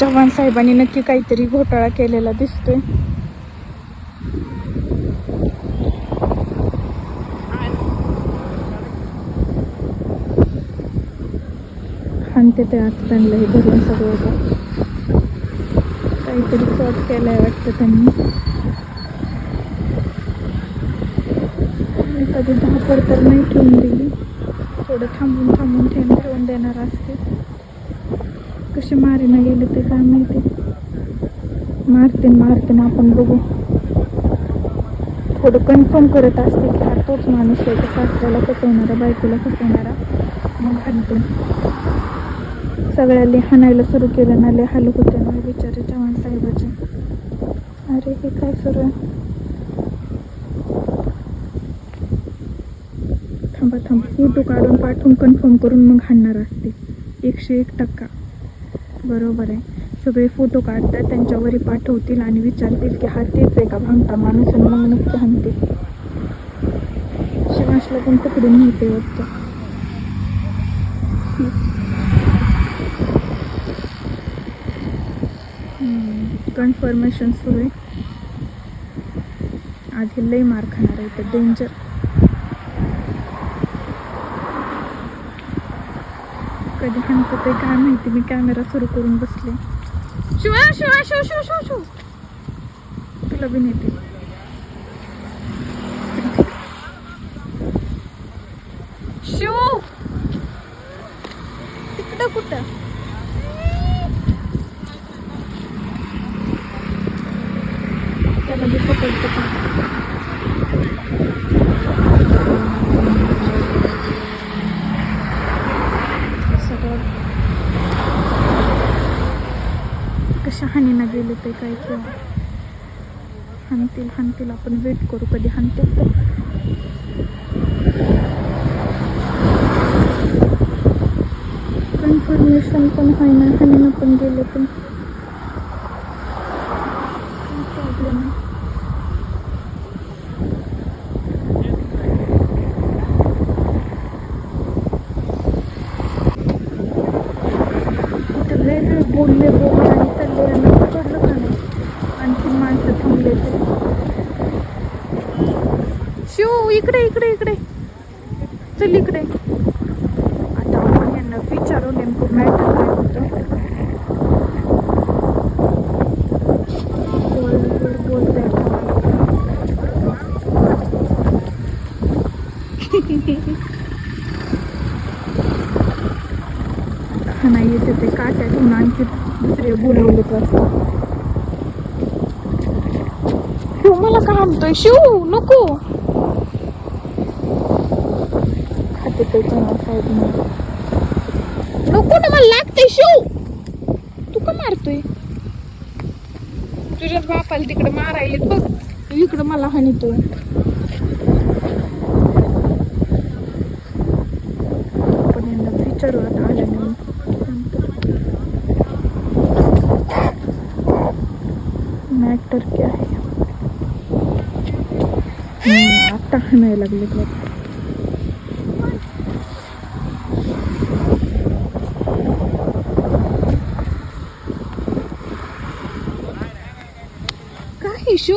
चव्हाण साहेबांनी नक्की काहीतरी घोटाळा केलेला दिसतोय. आणि ते आता त्यांना हे धरून सगळं काहीतरी फ्रॉड केलाय वाटतं त्यांनी. कधी धापड तर नाही ठेवून दिली. थोडं थांबून थांबून ठेवून ठेवून देणार असते कसे मारेना गेले ते काय माहिती? मारते मारते ना आपण बघू. थोडं कन्फर्म करत असते की हा तोच माणूस आहे तो सासऱ्याला फसवणारा बायकोला फसवणारा. मग हाणतो सगळ्यांनी हाणायला सुरू केलं ना लय हाल होते ना बिचारे चव्हाण साहेबाचे. अरे हे काय सुरू आहे? थांबा थांबा. फोटो काढून पाठवून कन्फर्म करून मग हाणणार असते. एकशे एक टक्का. बरोबर आहे. सगळे फोटो काढतात त्यांच्यावरही पाठवतील आणि विचारतील की हा तेच आहे का भांगता माणूस आणि मग नक्की हाणतील शिवाशला पण पकडून नेते वाटतं. कन्फर्मेशन सुरू आहे. आधी लई मार खाणार आहे तर डेंजर कधी हाणतं ते काय माहिती? मी कॅमेरा सुरू करून बसले. शिवा शिवा शिव शिव शिव शिव. तुला बी नेते. शिव! तिकडं कुठं? त्याला बी पकडतो का सगळं कशा हानीनं गेले ते काय किंवा हाणतील हाणतील आपण वेट करू कधी हाणतील तर कन्फर्मेशन पण होईना हानीनं पण गेले पण प्रॉब्लेम आहे इथं वेगळे बोलले बोलले आणि चालले आणि पकडलं का नाही आणखी माणसं थांबले ते हो इकडे इकडे इकडे. चल इकडे. आता आपण यांना विचारू नेमकं मॅटर काय होतं. बोलतोय नाही येते ते काट्या घेऊन आणखी दुसरे बोलवले तर. शिव मला काय म्हणतोय शिव नको. चव्हाण साहेब नको ना मला लागतंय शिव. तू का मारतोय? तुझ्या बापाला तिकडे मारायले बघ. तू इकडं मला हानितोय आपण यांना विचारू आता आल्याने. मॅटर क्या है हम्म, आता हाणायला लागले बघ काय इशू